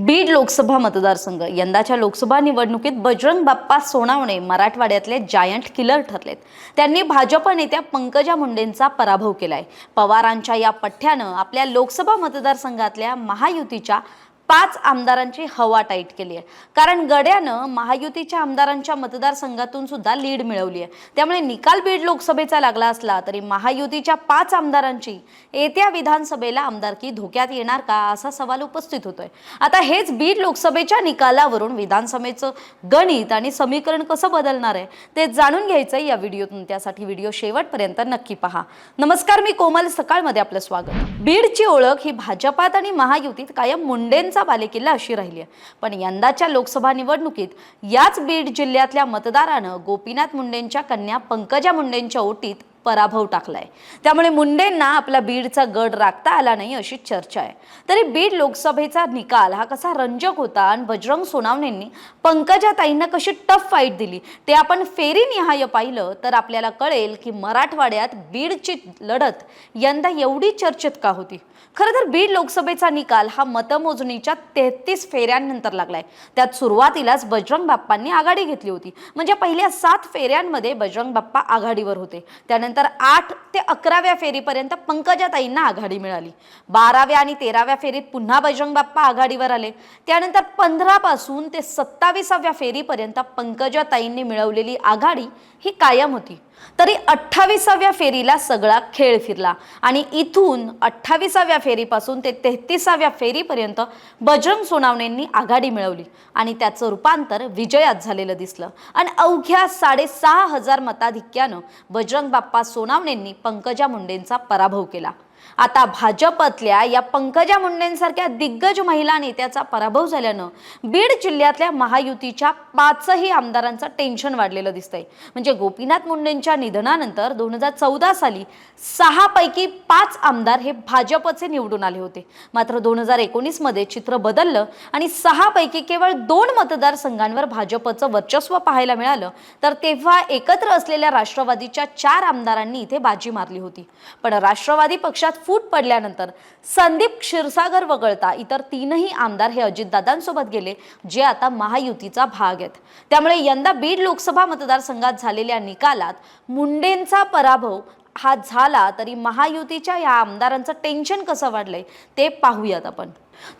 बीड लोकसभा मतदारसंघ. यंदाच्या लोकसभा निवडणुकीत बजरंग बाप्पा सोनावणे मराठवाड्यातले जायंट किलर ठरलेत. त्यांनी भाजप नेत्या पंकजा मुंडेंचा पराभव केलाय. पवारांच्या या पठ्ठ्यानं आपल्या लोकसभा मतदारसंघातल्या महायुतीच्या पाच आमदारांची हवा टाईट केली आहे. कारण गड्यानं महायुतीच्या आमदारांच्या मतदारसंघातून सुद्धा लीड मिळवली आहे. त्यामुळे निकाल बीड लोकसभेचा लागला असला तरी महायुतीच्या पाच आमदारांची येत्या विधानसभेला आमदारकी धोक्यात येणार का असा सवाल उपस्थित होतोय. आता हेच बीड लोकसभेच्या निकालावरून विधानसभेचं गणित आणि समीकरण कसं बदलणार आहे ते जाणून घ्यायचं या व्हिडिओतून. त्यासाठी व्हिडिओ शेवटपर्यंत नक्की पहा. नमस्कार मी कोमल सकाळमध्ये आपलं स्वागत. बीडची ओळख ही भाजपात आणि महायुतीत कायम मुंडेंचा बालेकिल्ला अशी राहिली आहे. पण यंदाच्या लोकसभा निवडणुकीत याच बीड जिल्ह्यातल्या मतदारानं गोपीनाथ मुंडेंच्या कन्या पंकजा मुंडेंच्या ओटीत पराभव टाकलाय. त्यामुळे मुंडेंना आपला बीडचा गड राखता आला नाही अशी चर्चा आहे. तरी बीड लोकसभेचा निकाल हा कसा रंजक होता आणि बजरंग सोनावणेंनी पंकजा ताईंना कशी टफ फाईट दिली ते आपण फेरीनिहाय पाहिलं तर आपल्याला कळेल की मराठवाड्यात बीडची लढत यंदा एवढी चर्चेत का होती? खरं तर बीड लोकसभेचा निकाल हा मतमोजणीच्या तेहतीस फेऱ्यांनंतर लागलाय. त्यात सुरुवातीलाच बजरंग बाप्पांनी आघाडी घेतली होती. म्हणजे पहिल्या सात फेऱ्यांमध्ये बजरंग बाप्पा आघाडीवर होते. त्यानंतर आठ ते अकराव्या फेरीपर्यंत पंकजाताईंना आघाडी मिळाली. बाराव्या आणि तेराव्या फेरीत पुन्हा बजरंग बाप्पा आघाडीवर आले. त्यानंतर पंधरापासून ते सत्तावीसाव्या फेरीपर्यंत पंकजाताईंनी मिळवलेली आघाडी ही कायम होती. तरी अठ्ठावीसाव्या फेरीला सगळा खेळ फिरला. आणि इथून अठ्ठावीसाव्या फेरीपासून ते तेहतीसाव्या फेरीपर्यंत बजरंग सोनावणेंनी आघाडी मिळवली. आणि त्याचं रूपांतर विजयात झालेलं दिसलं. आणि अवघ्या साडेसहा हजार मताधिक्यानं बजरंग बाप्पा सोनावणेंनी पंकजा मुंडेंचा पराभव केला. आता भाजपतल्या या पंकजा मुंडेंसारख्या दिग्गज महिला नेत्याचा पराभव झाल्यानं बीड जिल्ह्यातल्या महायुतीच्या पाचही आमदारांचं टेन्शन वाढलेलं दिसतंय. म्हणजे गोपीनाथ मुंडेंच्या निधनानंतर दोन हजार चौदा साली सहा पैकी पाच आमदार हे भाजपचे निवडून आले होते. मात्र दोन हजार एकोणीसमध्ये चित्र बदललं आणि सहा पैकी केवळ दोन मतदारसंघांवर भाजपचं वर्चस्व पाहायला मिळालं तर तेव्हा एकत्र असलेल्या राष्ट्रवादीच्या चार आमदारांनी इथे बाजी मारली होती. पण राष्ट्रवादी पक्षात फूट पडल्यानंतर संदीप क्षीरसागर वगळता इतर तीनही आमदार हे अजितदादांसोबत गेले जे आता महायुतीचा भाग आहेत. त्यामुळे यंदा बीड लोकसभा मतदारसंघात झालेल्या निकालात मुंडेंचा पराभव हा झाला तरी महायुतीच्या या आमदारांचं टेन्शन कसं वाढलंय ते पाहूयात आपण.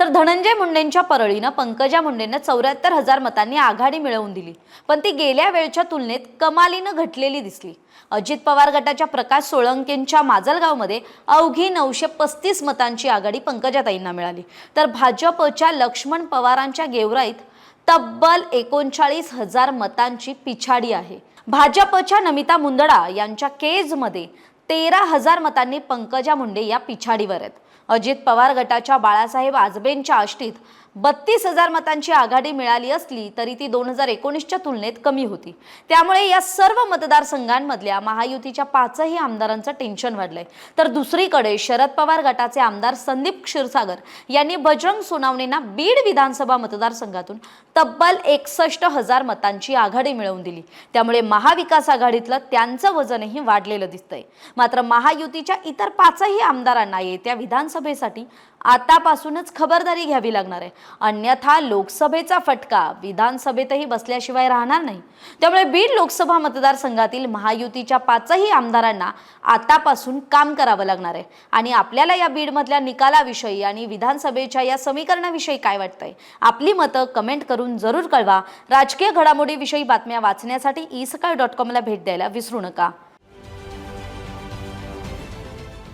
तर धनंजय मुंडेंच्या परळीनं पंकजा मुंडेंना चौऱ्याहत्तर हजार मतांनी आघाडी मिळवून दिली. पण ती गेल्या वेळच्या तुलनेत कमालीनं घटलेली दिसली. अजित पवार गटाच्या प्रकाश सोळंकेंच्या माजलगावमध्ये अवघी नऊशे पस्तीस मतांची आघाडी पंकजाताईंना मिळाली. तर भाजपच्या लक्ष्मण पवारांच्या गेवराईत तब्बल एकोणचाळीस हजार मतांची पिछाडी आहे. भाजपच्या नमिता मुंदडा यांच्या केजमध्ये तेरा हजार मतांनी पंकजा मुंडे या पिछाडीवर आहेत. अजित पवार गटाच्या बाळासाहेब आजबेंच्या आष्टीत बत्तीस हजार मतांची आघाडी मिळाली असली तरी ती दोन हजार एकोणीसच्या तुलनेत कमी होती. त्यामुळे या सर्व मतदारसंघांमधल्या महायुतीच्या पाचही आमदारांचं टेन्शन वाढलंय. तर दुसरीकडे शरद पवार गटाचे आमदार संदीप क्षीरसागर यांनी बजरंग सोनावणेंना बीड विधानसभा मतदारसंघातून तब्बल एकसष्ट हजार मतांची आघाडी मिळवून दिली. त्यामुळे महाविकास आघाडीतलं त्यांचं वजनही वाढलेलं दिसतंय. मात्र महायुतीच्या इतर पाचही आमदारांना येत्या विधानसभेसाठी आतापासूनच खबरदारी घ्यावी लागणार आहे. अन्यथा लोकसभेचा फटका विधानसभेतही बसल्याशिवाय राहणार नाही. त्यामुळे बीड लोकसभा मतदारसंघातील महायुतीच्या पाचही आमदारांना आतापासून काम करावं लागणार आहे. आणि आपल्याला या बीडमधल्या निकालाविषयी आणि विधानसभेच्या या समीकरणाविषयी काय वाटतंय? आपली मतं कमेंट करून जरूर कळवा. राजकीय घडामोडीविषयी बातम्या वाचण्यासाठी ई सकाळ डॉट कॉमला भेट द्यायला विसरू नका.